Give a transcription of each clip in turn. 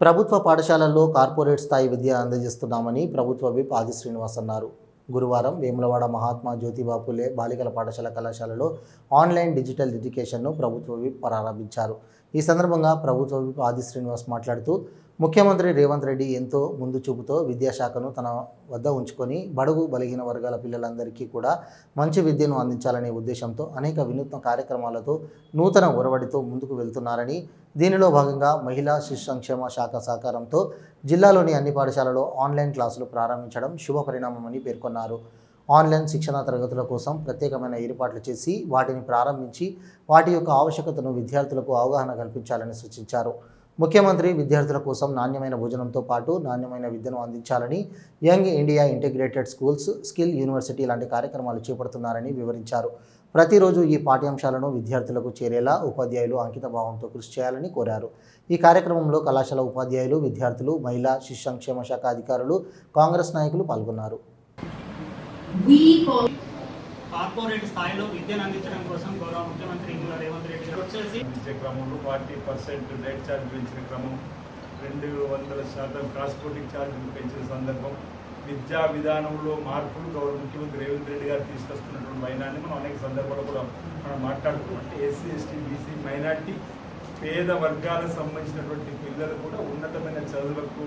ప్రభుత్వ పాఠశాలల్లో కార్పొరేట్ స్థాయి విద్య అందజేస్తున్నామని ప్రభుత్వ విప్ ఆది శ్రీనివాస్ అన్నారు. గురువారం వేములవాడ మహాత్మా జ్యోతిబాపులే బాలికల పాఠశాల కళాశాలలో ఆన్లైన్ డిజిటల్ ఎడ్యుకేషన్ను ప్రభుత్వ విప్ ప్రారంభించారు. ఈ సందర్భంగా ప్రభుత్వ విప్ ఆది శ్రీనివాస్ మాట్లాడుతూ ముఖ్యమంత్రి రేవంత్ రెడ్డి ఎంతో ముందు చూపుతో విద్యాశాఖను తన వద్ద ఉంచుకొని బడుగు బలహీన వర్గాల పిల్లలందరికీ కూడా మంచి విద్యను అందించాలనే ఉద్దేశంతో అనేక వినూత్న కార్యక్రమాలతో నూతన ఒరవడితో ముందుకు వెళ్తున్నారని దీనిలో భాగంగా మహిళా శిశు సంక్షేమ శాఖ సహకారంతో జిల్లాలోని అన్ని పాఠశాలలో ఆన్లైన్ క్లాసులు ప్రారంభించడం శుభ పరిణామమని పేర్కొన్నారు. ఆన్లైన్ శిక్షణ తరగతుల కోసం ప్రత్యేకమైన ఏర్పాట్లు చేసి వాటిని ప్రారంభించి వాటి యొక్క ఆవశ్యకతను విద్యార్థులకు అవగాహన కల్పించాలని సూచించారు. ముఖ్యమంత్రి విద్యార్థుల కోసం నాణ్యమైన భోజనంతో పాటు నాణ్యమైన విద్యను అందించాలని Young India Integrated Schools Skill University లాంటి కార్యక్రమాలు చేపడుతున్నారని వివరించారు. ప్రతిరోజు ఈ పాఠ్యాంశాలను విద్యార్థులకు చేరేలా ఉపాధ్యాయులు అంకిత భావంతో కృషి చేయాలని కోరారు. ఈ కార్యక్రమంలో కళాశాల ఉపాధ్యాయులు విద్యార్థులు మహిళా శిశు సంక్షేమ శాఖ అధికారులు కాంగ్రెస్ నాయకులు పాల్గొన్నారు. We call కార్పొరేట్ స్థాయిలో విద్యను అందించడం కోసం గౌరవ ముఖ్యమంత్రి ఇందులో రేవంత్ రెడ్డి గారు వచ్చేసి. పెంచే క్రమంలో ఫార్టీ పర్సెంట్ డెట్ ఛార్జ్ పెంచిన క్రమం రెండు వందల శాతం ట్రాన్స్పోర్టింగ్ ఛార్జీలు పెంచిన సందర్భం విద్యా విధానంలో మార్పులు గౌరవ ముఖ్యమంత్రి రేవంత్ రెడ్డి గారు తీసుకొస్తున్నటువంటి వైనాన్ని మనం అనేక సందర్భాల్లో కూడా మనం మాట్లాడుకున్నాం. అంటే ఎస్సీ ఎస్టీ బీసీ మైనార్టీ పేద వర్గాలకు సంబంధించినటువంటి పిల్లలు కూడా ఉన్నతమైన చదువులకు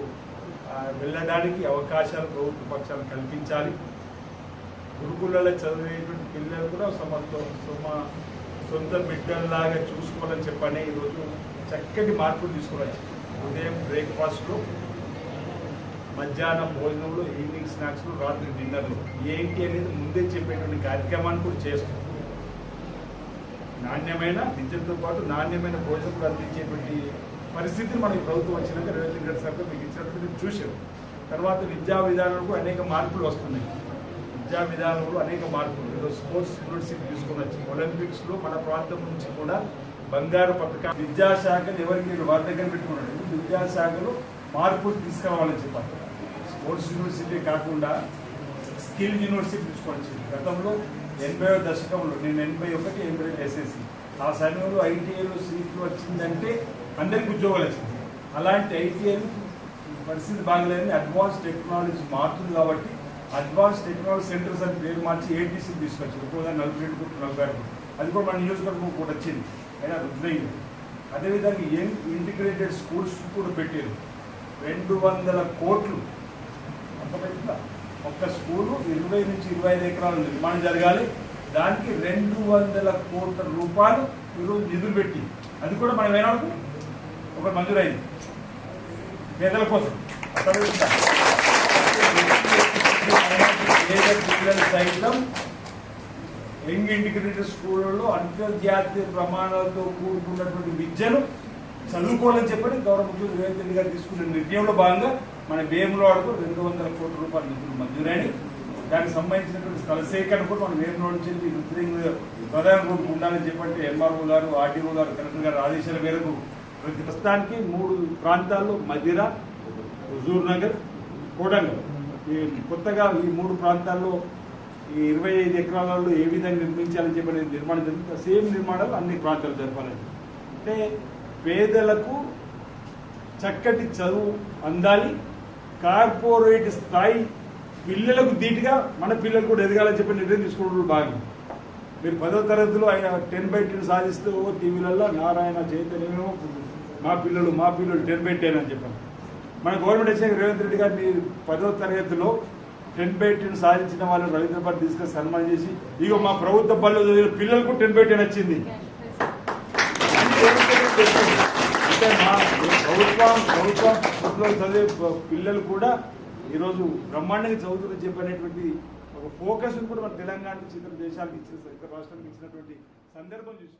వెళ్ళడానికి అవకాశాలు ప్రభుత్వ పక్షాలు కల్పించాలి. గురుకులలో చదివేటువంటి పిల్లలు కూడా సమర్థం సొమ్మ సొంత బిడ్డల్లాగా చూసుకోవాలని చెప్పని ఈరోజు చక్కటి మార్పులు తీసుకురావచ్చు. ఉదయం బ్రేక్ఫాస్ట్లు మధ్యాహ్నం భోజనంలో ఈవినింగ్ స్నాక్స్లు రాత్రి డిన్నర్లు. ఏంటి అనేది ముందే చెప్పేటువంటి కార్యక్రమాన్ని కూడా చేస్తాం. నాణ్యమైన విద్యతో పాటు నాణ్యమైన భోజనం కూడా అందించేటువంటి పరిస్థితిని మనకి ప్రభుత్వం వచ్చినాక రేవంత్ రెడ్డి సార్ మీకు ఇచ్చినట్టు మీరు తర్వాత విద్యా విధానంలో అనేక మార్పులు వస్తున్నాయి. విద్యా విధానంలో అనేక మార్పులు. ఈరోజు స్పోర్ట్స్ యూనివర్సిటీ తీసుకొని వచ్చి ఒలింపిక్స్లో మన ప్రాంతం నుంచి కూడా బంగారు పథకం విద్యాశాఖను ఎవరికి వారి దగ్గర పెట్టుకున్నాడు విద్యాశాఖలో మార్పులు తీసుకురావాలని చెప్పారు స్పోర్ట్స్ యూనివర్సిటీ కాకుండా స్కిల్ యూనివర్సిటీ తీసుకొచ్చి గతంలో ఎనభై దశకంలో నేను ఎనభై ఒకటి ఎనభై రెండు ఎస్ఎస్సి. ఆ సమయంలో ఐటీఐలో సీట్లు వచ్చిందంటే అందరికి ఉద్యోగాలు వచ్చింది. అలాంటి ఐటీఐ పరిస్థితి బాగలేదని అడ్వాన్స్ టెక్నాలజీ మారుతుంది కాబట్టి అడ్వాన్స్ టెక్నాలజీ సెంటర్స్ అని పేరు మార్చి ఏటీసీ తీసుకొచ్చింది ఇప్పుడు నలభై రెండు కోట్లు నలభై ఆరు అది కూడా మన నియోజకవర్గం కూడా వచ్చింది. అయినా రుద్రయ్య అదేవిధంగా యంగ్ ఇంటిగ్రేటెడ్ స్కూల్స్ కూడా పెట్టారు. రెండు వందల కోట్లు. ఒక్క స్కూలు ఇరవై నుంచి ఇరవై ఐదు ఎకరాల నిర్మాణం జరగాలి. దానికి రెండు వందల కోట్ల రూపాయలు ఈరోజు నిధులు పెట్టి. అది కూడా మనం ఏనాడు ఒక మంజూరైంది. పేదల కోసం అర్థమవుతుందా పేద పిల్లలు సైతం యంగ్ ఇంటిగ్రేటెడ్ స్కూళ్ళలో అంతర్జాతీయ ప్రమాణాలతో కూడుకున్నటువంటి విద్యను చదువుకోవాలని చెప్పని గౌరవ ముఖ్యమంత్రి రేవంత్ రెడ్డి గారు తీసుకున్న నిర్ణయంలో భాగంగా మన వేములవాడకు రెండు వందల కోట్ల రూపాయలు నిధులు మంజూరైన దానికి సంబంధించినటువంటి స్థల సేకరణ కూడా మన వేములవాడ నుంచి నృత్యంగా ప్రధాన రూపం ఉండాలని చెప్పంటే ఎంఆర్ఓ గారు ఆర్టీఓ గారు కలెక్టర్ గారు ఆదేశాల మేరకు ప్రతి ప్రస్తుతానికి మూడు ప్రాంతాల్లో మదిర హుజూర్ నగర్ కోడంగల్ ఈ కొత్తగా ఈ మూడు ప్రాంతాల్లో ఈ ఇరవై ఐదు ఎకరాలలో ఏ విధంగా నిర్మించాలని చెప్పి నిర్మాణం జరుగుతుంది సేమ్ నిర్మాణాలు అన్ని ప్రాంతాలు జరపాలని. అంటే పేదలకు చక్కటి చదువు అందాలి కార్పొరేట్ స్థాయి పిల్లలకు ధీటుగా మన పిల్లలు కూడా ఎదగాలని చెప్పి నిర్ణయం తీసుకోవడం భాగం. మీరు పదో తరగతిలో టెన్ బై టెన్ సాధిస్తూ టీవీలలో నారాయణ చైతన్యమేమో మా పిల్లలు మా పిల్లలు టెన్ బై టెన్ అని చెప్పాను మన గవర్నమెంట్ వచ్చే రేవంత్ రెడ్డి గారు పదో తరగతిలో టెన్ బై టెన్ సాధించిన వాళ్ళని రవీంద్ర తీసుకొని సన్మానం చేసి ఇగో మా ప్రభుత్వ పనులు చదివిన పిల్లలకు టెన్ బై టెన్ వచ్చింది. అంటే మా ప్రభుత్వం ప్రభుత్వం చదివే పిల్లలు కూడా ఈరోజు బ్రహ్మాండంగా చదువుతున్న చెప్పనేటువంటి ఒక ఫోకస్ కూడా మన తెలంగాణ నుంచి ఇతర దేశాలకు ఇచ్చిన ఇతర రాష్ట్రాలకు ఇచ్చినటువంటి సందర్భం చూసి